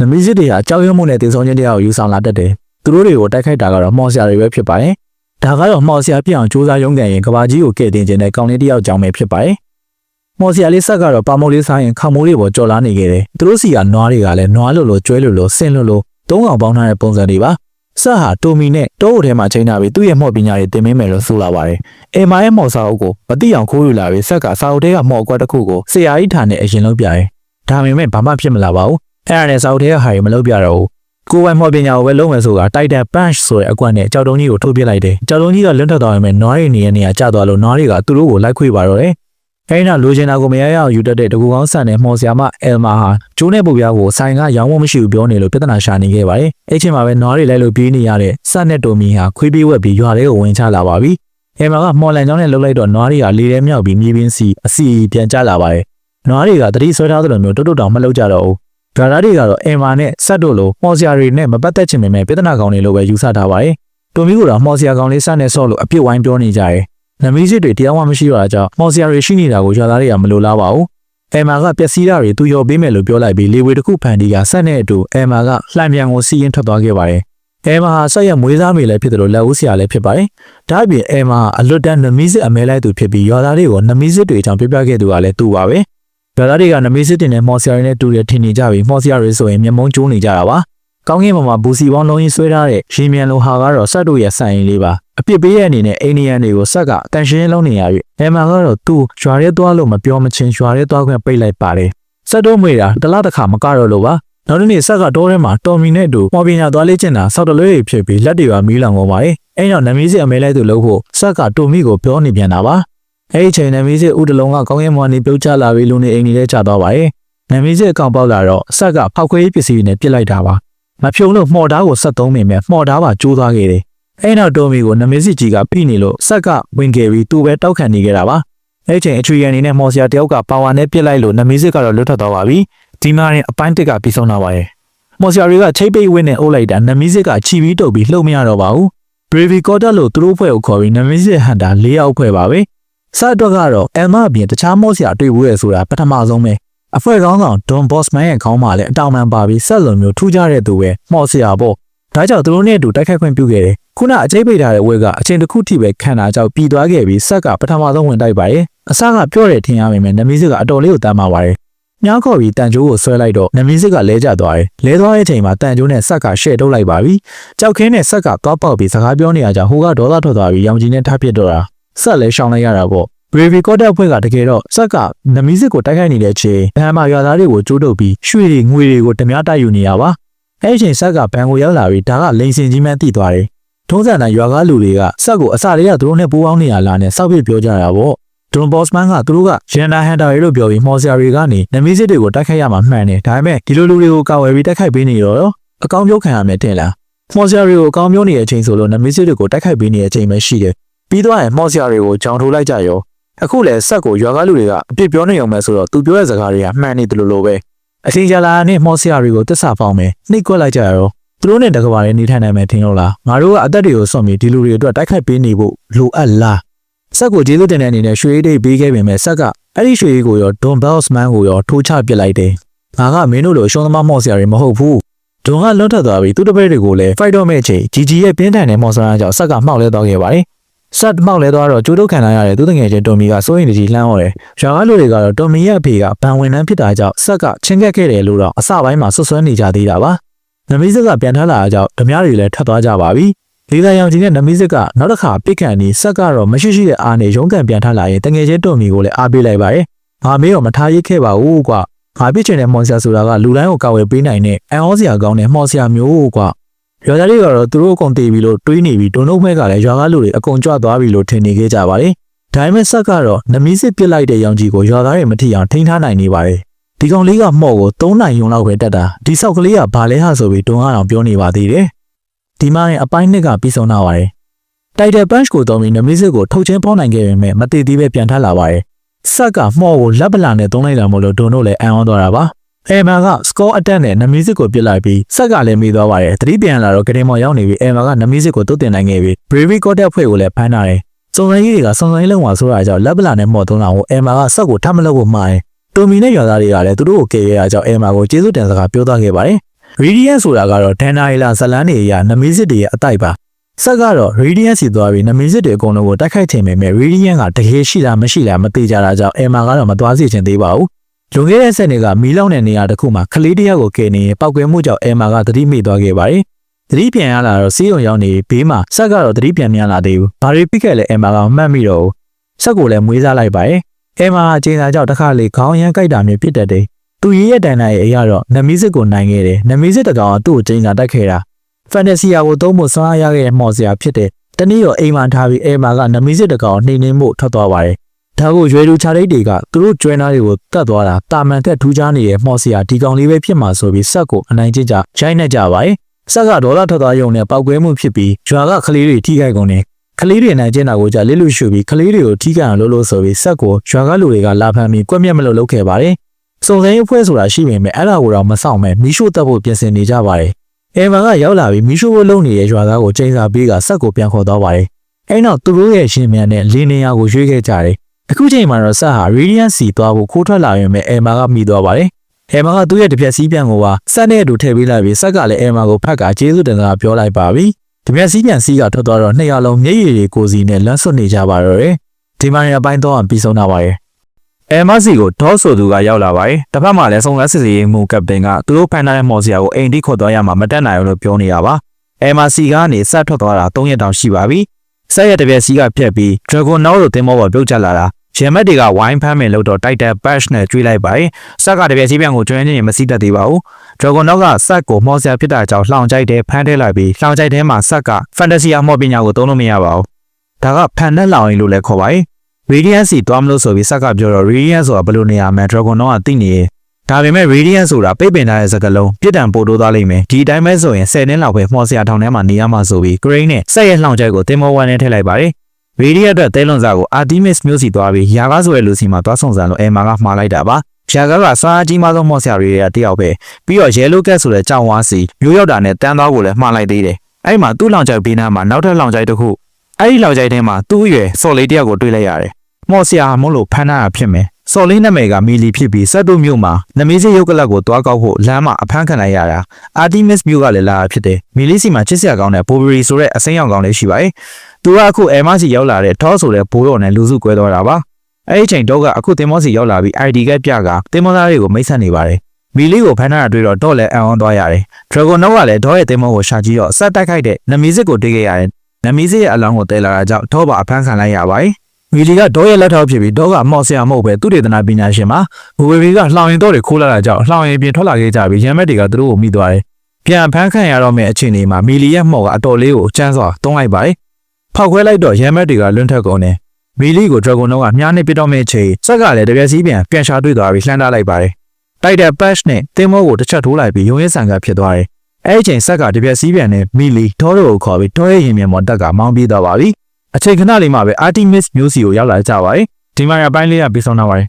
နမီစစ်တွေဟာကြောက်ရွံ့မှုနဲ့တင်ဆောင်ခြင်းတရားကိုယူဆောင်လာတတ်တယ်သူတို့တွေကိုတိုက်ခိုက်တာကတော့မှော်ဆရာတွေပဲဖြစ်ပါတယ်ဒါကတော့မှော်ဆရာပြအောင်စူးစမ်းရုံးကန်ရင်ကဘာကြီးကိုကဲ့တင်ခြင်းနဲ့ကောင်းလေးတစ်ယောက်ကြောင့်ပဲဖြစ်ပါတယ်မော်ဆရာလေးဆက်ကတော့ပါမိုးလေးစားရင်ခမိုးလေးပေါ်ကြော်လာနေခဲ့တယ်သူတို့စီကနွားတွေကလည်းနွားလိုလိုကျွဲလိုလိုဆင်းလိုလိုသုံးအောင်ပေါင်းထားတဲ့ပုံစံတွေပါဆက်ဟာတိုမီနဲ့တိုးအိုထဲမှာချိန်ထားပြီးသူ့ရဲ့မော့ပညာတွေတင်မင်းမယ်လို့ဆိုလာပါတယ်အဲမာရဲ့မော်စာအုပ်ကိုမတိအောင်ခိုးယူလာပြီးဆက်ကစာအုပ်ထဲကမော်အကွက်တစ်ခုကိုဆရာကြီးထားနဲ့အရင်လုံးပြရဲဒါပေမဲ့ဘာမှဖြစ်မလာပါဘူး အဲ့ဒါနဲ့စာအုပ်ထဲကဟာရီမလုပ်ပြတော့ဘူးကိုယ်ပိုင်မော်ပညာကိုပဲလုံးမယ်ဆိုတာတိုက်တန် punch ဆိုတဲ့အကွက်နဲ့ကြောက်တုံးကြီးကိုထုတ်ပစ်လိုက်တယ်ကြောက်တုံးကြီးကလွတ်ထွက်သွားပေမဲ့နွားတွေနေရနေရကျသွားလို့နွားတွေကသူတို့ကိုလိုက်ခွေပါတော့တယ်အဲဒီနောက်လိုချင်တာကိုမရရအောင်ယူတတ်တဲ့တကူကောင်းဆန်တဲ့မော်ဆရာမအယ်မာဟာကျိုးနဲ့ပုတ်ပြားကိုဆိုင်ကရောင်းဝမရှိဘူးပြောနေလို့ပြဿနာရှာနေခဲ့ပါတယ်။အဲ့ချိန်မှာပဲနွားတွေလိုက်လို့ပြေးနေရတဲ့ဆတ်နဲ့တိုမီဟာခွေးပြေးဝက်ပြီးရွာထဲကိုဝင်ချလာပါပြီ။အယ်မာကမော်လန်ကြောင်းနဲ့လှုပ်လိုက်တော့နွားတွေကလေထဲမြောက်ပြီးမြေပင်းစီအစီပြန်ကျလာပါတယ်။နွားတွေကတတိဆွဲထားသလိုမျိုးတွတ်တွတ်တောင်မလှုပ်ကြတော့ဘူး။ ဒရာတွေကတော့အယ်မာနဲ့ဆတ်တို့လိုမော်ဆရာတွေနဲ့မပတ်သက်ချင်ပေမဲ့ပြဿနာကောင်းတွေလိုပဲယူဆထားပါတယ်။တိုမီကတော့မော်ဆရာကောင်လေးဆတ်နဲ့ဆော့လို့အပြစ်ဝိုင်းပြောနေကြတယ်။နမီးစစ်တွေတရားမှမရှိတော့တာကြောင့်မော်ဆီယာတွေရှိနေတာကိုရွာသားတွေကမလိုလားပါဘူး။အဲမာကပျက်စီးတာတွေသူရောပေးမယ်လို့ပြောလိုက်ပြီးလေဝေတစ်ခုဖန်တီးကဆက်နဲ့အတူအဲမာကလှမ်းပြန်ကိုစီးရင်ထွက်သွားခဲ့ပါတယ်။အဲမာဟာဆက်ရမွေးစားမေလည်းဖြစ်တယ်လို့လက်ဦးဆရာလည်းဖြစ်ပါတယ်။ဒါ့အပြင်အဲမာအလွတ်တန်းနမီးစစ်အမဲလိုက်သူဖြစ်ပြီးရွာသားတွေကိုနမီးစစ်တွေအကြောင်းပြပြခဲ့သူကလည်းသူပါပဲ။ ရွာသားတွေကနမီးစစ်တင်နဲ့မော်ဆီယာတွေနဲ့တူတယ်ထင်နေကြပြီးမော်ဆီယာတွေဆိုရင်မျက်မုံးကျိုးနေကြတာပါ။ကောင်းကင်ဘုံမှာဘူစီပေါင်းလုံးကြီးဆွဲထားတဲ့ရေမြန်လိုဟာကတော့ဆက်တို့ရဲ့ဆိုင်ရင်လေးပါအပြစ်ပေးတဲ့အနေနဲ့အိန္ဒိယန်တွေကိုဆက်ကတန်ရှင်းလုံးနေရပြီအဲမှာကတော့သူ့ရွာရဲသွားလို့မပြောမချင်းရွာရဲသွားခွင့်ပိတ်လိုက်ပါတယ်ဆက်တော့မွေတာတလားတစ်ခါမကတော့လို့ပါနောက်တစ်နေ့ဆက်ကတော့ထဲမှာတော်မီနဲ့တူမော်ပညာသွားလေ့ကျင်တာဆောက်တလွဲတွေဖြစ်ပြီးလက်တွေကမီးလောင်ကုန်ပါတယ်အဲ့တော့နမီးစစ်အမဲလိုက်သူလို့ဖို့ဆက်ကတိုမီကိုပြောနေပြန်တာပါ အဲ့ဒီချိန်နမီးစစ်ဥတလုံးကကောင်းကင်ဘဝနေပြုတ်ချလာပြီးလူနေအိမ်ကြီးထဲကျသွားပါတယ်နမီးစစ်အကောင်ပေါက်လာတော့ဆက်ကဖောက်ခွဲရေးပစ္စည်းတွေနဲ့ပြစ်လိုက်တာပါမဖြုံလို့မှော်ဓာတ်ကိုဆက်သုံးမိမယ်မှော်ဓာတ်ပါကျိုးသွားခဲ့တယ်အဲ့နောက်တိုမီကိုနမေစစ်ကြီးကဖိနေလို့ဆက်ကဝင်ခဲ့ပြီးသူပဲတောက်ခံနေခဲ့တာပါအဲ့ချိန်အချွေရန်နေနဲ့မော်ဆီယာတယောက်ကပါဝါနဲ့ပြစ်လိုက်လို့နမေစစ်ကတော့လွတ်ထွက်သွားပါပြီဒီမှာရင်အပိုင်းတစ်ကပြီးဆုံးသွားပါရဲ့မော်ဆီယာတွေကချိတ်ပိတ်ဝင်းနဲ့အိုးလိုက်တာနမေစစ်ကချီပြီးတုပ်ပြီးလှုပ်မရတော့ပါဘူးဘရေဗီကော်တာလို့သူတို့ဖွဲ့ကိုခေါ်ပြီးနမေစစ်ဟန်တာ၄ယောက်ဖွဲ့ပါပဲ စတော့ကတော့အမ်မအပြင်တခြားမော်ဆီယာတွေ့ဘူးရဲဆိုတာပထမဆုံးပဲအဖွဲ့ကောင်းဆောင်ဒွန်ဘော့စ်မန်ရဲ့ခေါင်းမှာလည်းအတောင်ပံပါပြီးဆက်လုံးမျိုးထူးခြားတဲ့သူပဲမော်ဆီယာပေါ့ဒါကြောင့်သူတို့နဲ့အတူတိုက်ခိုက်ခွင့်ပြုခဲ့တယ်ခုနအကျိတ်ပိတ်ထားတဲ့ဝက်ကအချိန်တစ်ခုထိပဲခံတာကြောင့်ပြီးသွားခဲ့ပြီးဆက်ကပထမဆုံးဝင်တိုက်ပါရဲ့အစကပြော့တယ်ထင်ရပေမဲ့နမီးစစ်ကအတော်လေးကိုတမ်းပါပါတယ်ညောင်းခေါ်ပြီးတန်ကြိုးကိုဆွဲလိုက်တော့နမီးစစ်ကလဲကျသွားတယ်လဲသွားတဲ့အချိန်မှာတန်ကြိုးနဲ့ဆက်ကရှဲ့ထုတ်လိုက်ပါပြီကြောက်ခင်းနဲ့ဆက်ကသွားပေါက်ပြီးစကားပြောနေရကြဟိုကဒေါသထွက်သွားပြီးရောင်ကြီးနဲ့ထပ်ပစ်တော့တာ ဆက်လဲရှောင်းလိုက်ရတာပေါ့ Brave ကော့တက်ဖွဲ့ကတကယ်တော့ဆက်ကနမီးစစ်ကိုတိုက်ခိုက်နေတဲ့အချိန်ဘန်မာရွာသားတွေကိုကျိုးတုပ်ပြီးရွှေတွေငွေတွေကိုဓမြတိုက်ယူနေရပါအဲ့ဒီအချိန်ဆက်ကဘန်ကိုရောက်လာပြီးဒါကလိန်စင်ကြီးမှန်းသိသွားတယ်ထုံးစံတိုင်းရွာကားလူတွေကဆက်ကိုအစလေးကသူတို့နဲ့ပူးပေါင်းနေရလားနဲ့စောက်ပြပြောကြတာပေါ့ဒွန်ဘော့စမန်ကသူတို့ကရန်နာဟန်တာရီလို့ပြောပြီးမော်ဆရာတွေကနေနမီးစစ်တွေကိုတိုက်ခိုက်ရမှာမှန်တယ်ဒါပေမဲ့ဒီလိုလူတွေကိုကာဝယ်ပြီးတိုက်ခိုက်ပေးနေတော့အကောင်းပြောခံရမယ်တင်လားမော်ဆရာတွေကိုအကောင်းပြောနေတဲ့အချိန်ဆိုလို့နမီးစစ်တွေကိုတိုက်ခိုက်ပေးနေတဲ့အချိန်ပဲရှိတယ် ပြီးတော့ရင်မော်ဆရာတွေကိုကြောင်ထိုးလိုက်ကြရောအခုလည်းဆက်ကိုရွာကားလူတွေကအပြစ်ပြောနေအောင်မယ်ဆိုတော့သူပြောတဲ့စကားတွေကမှန်နေတယ်လို့လိုပဲအချင်းကြလာနဲ့မော်ဆရာတွေကိုတစ္ဆာပေါင်းမယ်နှိတ်ကွက်လိုက်ကြရောသူတို့နဲ့တကဘာလေးနေထိုင်နိုင်မယ်ထင်လို့လားငါတို့ကအသက်တွေကိုစွန့်ပြီးဒီလူတွေအတွက်တိုက်ခိုက်ပေးနေဖို့လိုအပ်လားဆက်ကိုကျေးဇူးတင်တဲ့အနေနဲ့ရွှေအိတ်တ်ပေးခဲ့ပေမဲ့ဆက်ကအဲ့ဒီရွှေအိတ်ကိုရောဒွန်ဘယ်စ်မန်ကိုရောထိုးချပစ်လိုက်တယ်ငါကမင်းတို့လိုအရှုံးသမားမော့ဆရာတွေမဟုတ်ဘူးဒွန်ကလွတ်ထွက်သွားပြီးသူ့တပည့်တွေကိုလည်းဖိုက်တော့မဲ့ချိန်ဂျီဂျီရဲ့ပြင်းထန်တဲ့မော်ဆရာကြောင့်ဆက်ကမှောက်လဲသွားခဲ့ပါတယ် ဆက်မှောက်လဲသွားတော့ကျိုးတို့ခံထားရတဲ့သူတငယ်ချင်းတော်မီကစိုးရင်တကြီးလှမ်းဟောတယ်။ရွာကလူတွေကတော့တော်မီရဲ့အဖေကဗန်ဝင်နှန်းဖြစ်တာကြောင့်ဆက်ကချင်းကက်ခဲ့တယ်လို့တော့အစပိုင်းမှာဆွဆွဲနေကြသေးတာပါ။နမီးစစ်ကပြန်ထလာတာကြောင့်ဓမြတွေလည်းထွက်သွားကြပါပြီ။လေးသာရောင်ကြီးနဲ့နမီးစစ်ကနောက်တစ်ခါပစ်ခံပြီးဆက်ကတော့မရှိရှိတဲ့အားနဲ့ရုံးကန်ပြန်ထလာရင်တငယ်ချင်းတော်မီကိုလည်းအားပေးလိုက်ပါတယ်။ငါမေးတော့မထားရစ်ခဲ့ပါဘူးကွာ။ငါပြစ်ချင်တဲ့မွန်ဆရာဆိုတာကလူတိုင်းကိုကာဝယ်ပေးနိုင်တဲ့အန်ဩစရာကောင်းတဲ့မော်ဆရာမျိုးကွာ။ ရွာသားတွေကတော့သူတို့အကုန်တည်ပြီလို့တွေးနေပြီးဒုံတို့မဲကလည်းရွာကားလူတွေအကုန်ကြွသွားပြီလို့ထင်နေခဲ့ကြပါတယ်။ဒါပေမဲ့ဆက်ကတော့နမီးစစ်ပစ်လိုက်တဲ့ရောင်ကြီးကိုရွာသားတွေမထီအောင်ထိန်းထားနိုင်နေပါတယ်။ဒီကောင်လေးကမှော့ကို၃နိုင်ယုံလောက်ပဲတက်တာဒီဆောက်ကလေးကဘာလဲဟာဆိုပြီးဒုံကတော့ပြောနေပါသေးတယ်။ဒီမှာရင်အပိုင်းနှစ်ကပြီးဆုံးတော့ပါတယ်။တိုက်တယ်ပန့်ချ်ကိုတုံးပြီးနမီးစစ်ကိုထုတ်ချင်းပေါနိုင်ခဲ့ပေမဲ့မတည်သေးပဲပြန်ထလာပါတယ်။ဆက်ကမှော့ကိုလက်ပလာနဲ့သုံးလိုက်တာမို့လို့ဒုံတို့လည်းအံ့ဩသွားတာပါ။ အဲမာကစကောအတက်နဲ့နမီးစစ်ကိုပြစ်လိုက်ပြီးဆက်ကလည်းမိသွားပါတယ်။သတိပြန်လာတော့ကတင်မော်ရောက်နေပြီးအဲမာကနမီးစစ်ကိုတုတ်တင်နိုင်ခဲ့ပြီး Bravery ကော့တက်ဖွဲ့ကိုလည်းဖမ်းထားတယ်။စုံစမ်းရေးတွေကစုံစမ်းရေးလုံးဝဆိုရတာကြောင့်လက်ပလာနဲ့မော်သုံးတာကိုအဲမာကဆက်ကိုထပ်မလုပ်ဖို့မှားတယ်။တိုမီနဲ့ရွာသားတွေကလည်းသူတို့ကိုကယ်ရတာကြောင့်အဲမာကိုကျေးဇူးတင်စကားပြောသွားခဲ့ပါတယ်။ Radiant ဆိုတာကတော့ဒန်နာရီလာဇလန်းတွေအရာနမီးစစ်တွေရဲ့အတိုက်ပါဆက်ကတော့ Radiant စီသွားပြီးနမီးစစ်တွေအကုန်လုံးကိုတိုက်ခိုက်ချင်ပေမဲ့ Radiant ကတကယ်ရှိလားမရှိလားမသိကြတာကြောင့် Emma ကတော့မသွားစေချင်သေးပါဘူး လွန်ခဲ့တဲ့ဆက်တွေကမီးလောင်တဲ့နေရာတစ်ခုမှာကလေးတစ်ယောက်ကိုကယ်နေရင်ပောက်ကွဲမှုကြောင့် Emma ကသတိမိသွားခဲ့ပါတယ်သတိပြန်ရလာတော့စီးရုံရောက်နေဘေးမှာဆက်ကတော့သတိပြန်မြန်လာသေးဘူးဘာတွေပြစ်ခဲ့လဲ Emma ကမှတ်မိတော့ဆက်ကိုလည်းမွေးစားလိုက်ပါတယ် Emma အချိန်သာကြောင့်တစ်ခါလေခေါင်းရမ်းကြိုက်တာမျိုးဖြစ်တတ်တယ်သူရေးရဲ့တန်တိုင်းရဲ့အရာတော့နမီးစစ်ကိုနိုင်ခဲ့တယ်နမီးစစ်တကောင်ကသူ့ကိုချိန်သာတိုက်ခဲ့တာဖန်တစီယာကိုသုံးဖို့ဆွမ်းအားရခဲ့တဲ့မော်စရာဖြစ်တဲ့တနည်းတော့အိမ်မှာထားပြီးအဲမာကနမီးစစ်တကောင်နှိမ့်နှင်းမှုထွက်သွားပါတယ် ဒါကိုရွယ်သူချာရိတ်တွေကသူတို့ကျွဲနာတွေကိုတတ်သွားတာတာမန်တက်ထူးခြားနေတဲ့မော်စရာဒီကောင်လေးပဲဖြစ်မှာဆိုပြီးဆက်ကိုအနိုင်ကျင့်ကြရိုက်နှက်ကြပါတယ်ဆက်ကဒေါ်လာထွက်သွားရုံနဲ့ပောက်ကွဲမှုဖြစ်ပြီးဂျွာကကလေးတွေထိခိုက်ကုန်တယ်ကလေးတွေနိုင်ကျင့်တာကိုကြလစ်လူရှူပြီးကလေးတွေကိုထိခိုက်အောင်လုပ်လို့ဆိုပြီးဆက်ကိုဂျွာကလူတွေကလာဖမ်းပြီးကွက်မြက်မလို့လုပ်ခဲ့ပါတယ်စုံစမ်းရေးအဖွဲ့ဆိုတာရှိပေမဲ့အဲ့ဒါကိုတော့မဆောင်မဲ့မီးရှို့တက်ဖို့ပြင်ဆင်နေကြပါတယ်။အဲမာကရောက်လာပြီးမီးရှို့ဖို့လုပ်နေတဲ့ရွာသားကိုချိန်စာပေးကဆက်ကိုပြန်ခေါ်သွားပါတယ်။အဲနောက်သူတို့ရဲ့ရှင်မြန်နဲ့လင်းနေရကိုရွေးခဲ့ကြတယ်။ အခုချိန်မှာတော့ဆက်ဟာ Radiant စီသွားဖို့ခိုးထွက်လာရင်ပဲအဲမာကမိသွားပါတယ်။အဲမာကသူ့ရဲ့တစ်ပြက်စီးပြန်ကိုပါဆက်နဲ့အတူထည့်ပေးလိုက်ပြီးဆက်ကလည်းအဲမာကိုဖက်ကကျေးဇူးတင်စကားပြောလိုက်ပါပြီ။တစ်ပြက်စီးပြန်စီးကထွက်သွားတော့နှစ်ယောက်လုံးမျက်ရည်တွေကိုစီနဲ့လမ်းဆွတ်နေကြပါတော့တယ်။ဒီမှာရပိုင်းတော့ပြီးဆုံးတာပါရဲ့။အဲမစီကိုဒေါဆိုသူကရောက်လာပါတယ်။တစ်ဖက်မှာလည်းစုံစမ်းစစ်ဆေးရေးမှူးကပတိန်ကသူတို့ဖန်ထားတဲ့မော်စီယာကိုအိမ်ထိခေါ်သွားရမှာမတက်နိုင်ဘူးလို့ပြောနေတာပါ။အဲမစီကနေဆက်ထွက်သွားတာ၃ရက်တောင်ရှိပါပြီ။ ဆက်ရက်တစ်ပြက်စီကပြက်ပြီး Dragon Now လို့တင်မောပေါ်ပြုတ်ကျလာတာဂျမ်မက်တွေကဝိုင်းဖမ်းမယ်လို့တော့ Titan Bash နဲ့ကျွေးလိုက်ပါတယ်။ဆက်ကတစ်ပြက်စီပြန်ကိုကျွမ်းကျင်ရင်မစီတတ်သေးပါဘူး။ Dragon Now ကဆက်ကိုမော်စီယာဖြစ်တာကြောင့်လှောင်ကြိုက်တဲ့ဖမ်းထဲလိုက်ပြီးလှောင်ကြိုက်ထဲမှာဆက်က Fantasy မော်ပညာကိုသုံးလို့မရပါဘူး။ဒါကဖန်နဲ့လောင်ရင်လို့လည်းခေါ်ပါတယ်။ Radiant စီသွားမလို့ဆိုပြီးစက်ကပြောတော့ Radiant ဆိုတာဘယ်လိုနေရာမှာ Dragon တော့ကသိနေရဲ့ ဒါပေမဲ့ Radiant ဆိုတာပိတ်ပင်ထားတဲ့စကားလုံးပြစ်ဒဏ်ပို့တိုးသွားလိမ့်မယ်ဒီအတိုင်းပဲဆိုရင်10နှစ်လောက်ပဲမှော်စရာထောင်ထဲမှာနေရမှာဆိုပြီး Crane နဲ့ဆက်ရဲ့လှောင်ချက်ကိုတင်မောဝမ်နဲ့ထည့်လိုက်ပါတယ် Radiant အတွက်တဲလွန်စာကို Artemis မျိုးစီသွားပြီးယာကားဆိုတဲ့လူစီမှာသွားဆောင်စံလို့အဲမာကမှားလိုက်တာပါယာကားကစွာအကြီးမားဆုံးမှော်စရာတွေကတယောက်ပဲပြီးတော့ Yellow Cat ဆိုတဲ့ကြောင်ဝါစီမျိုးရောက်တာနဲ့တန်းသားကိုလည်းမှားလိုက်သေးတယ်အဲ့မှာသူ့လောင်ချက်ဘေးနားမှာနောက်ထပ်လောင်ချက်တစ်ခုအဲ့ဒီလောင်ချက်ထဲမှာသူ့အရွယ်စော်လေးတယောက်ကိုတွေ့လိုက်ရတယ် မော်ဆရာမို့လို့ဖမ်းတာဖြစ်မယ်။စော်လေးနာမည်ကမီလီဖြစ်ပြီးစက်တို့မြို့မှာနမီးစေရုပ်ကလပ်ကိုတွားကောက်ဖို့လမ်းမှာအဖမ်းခံလိုက်ရတာ။ Artemis မြို့ကလည်းလာတာဖြစ်တယ်။မီလီစီမှာချစ်စရာကောင်းတဲ့ Bovary ဆိုတဲ့အစိမ်းရောင်ကောင်းလေးရှိပါတယ်။သူကအခုအဲမစီရောက်လာတဲ့ထောဆိုတဲ့ဘိုးတော်နဲ့လူစုကွဲသွားတာပါ။အဲ့ဒီချိန်တော့ကအခုတင်မောစီရောက်လာပြီး ID ကပြကတင်မောသားတွေကိုမိတ်ဆက်နေပါတယ်။မီလီကိုဖမ်းထားတာတွေ့တော့တော့လည်းအံ့ဩသွားရတယ်။ Dragon တော့ကလည်းဒေါ်ရဲ့တင်မောကိုရှာကြည့်တော့ဆက်တိုက်ခိုက်တဲ့နမီးစစ်ကိုတွေ့ခဲ့ရတယ်။နမီးစစ်ရဲ့အလောင်းကိုတဲလာတာကြောင့်တော့ပါအဖမ်းခံလိုက်ရပါတယ်။ မီလီကဒေါ်ရဲ့လက်ထောက်ဖြစ်ပြီးဒေါ်ကမော်ဆရာမဟုတ်ပဲသူတေသနာပညာရှင်ပါဘူဝေဘီကလှောင်ရင်တော့တွေခိုးလာတာကြောင့်လှောင်ရင်ပြင်ထွက်လာခဲ့ကြပြီးရမ်းမက်တွေကသူတို့ကိုမိသွားတယ်ပြန်ဖမ်းခံရတော့မယ့်အခြေအနေမှာမီလီရဲ့မှော်ကအတော်လေးကိုကျန်းစွာတုံးလိုက်ပါတယ်ဖောက်ခွဲလိုက်တော့ရမ်းမက်တွေကလွန့်ထက်ကုန်တယ်မီလီကိုဒရာဂွန်တော့ကမြားနေပစ်တော့မယ့်အချိန်ဆက်ကလည်းတပြက်စီးပြန်ပြန်ရှာတွေ့သွားပြီးလှမ်းထားလိုက်ပါတယ်တိုက်တဲ့ patch နဲ့တင်မောကိုတစ်ချက်ထိုးလိုက်ပြီးရုံရဲဆန်ကဖြစ်သွားတယ်အဲ့ဒီချိန်ဆက်ကတပြက်စီးပြန်နဲ့မီလီဒေါ်တို့ကိုခေါ်ပြီးဒေါ်ရဲ့ရင်မြန်မော်တက်ကမောင်းပြေးသွားပါပြီ အချိန်ခဏလေးမှပဲ Artemis မျိုးစီကိုရောက်လာကြပါတယ်ဒီမှာရပိုင်းလေးကပြီးဆုံးတော့ပါတယ်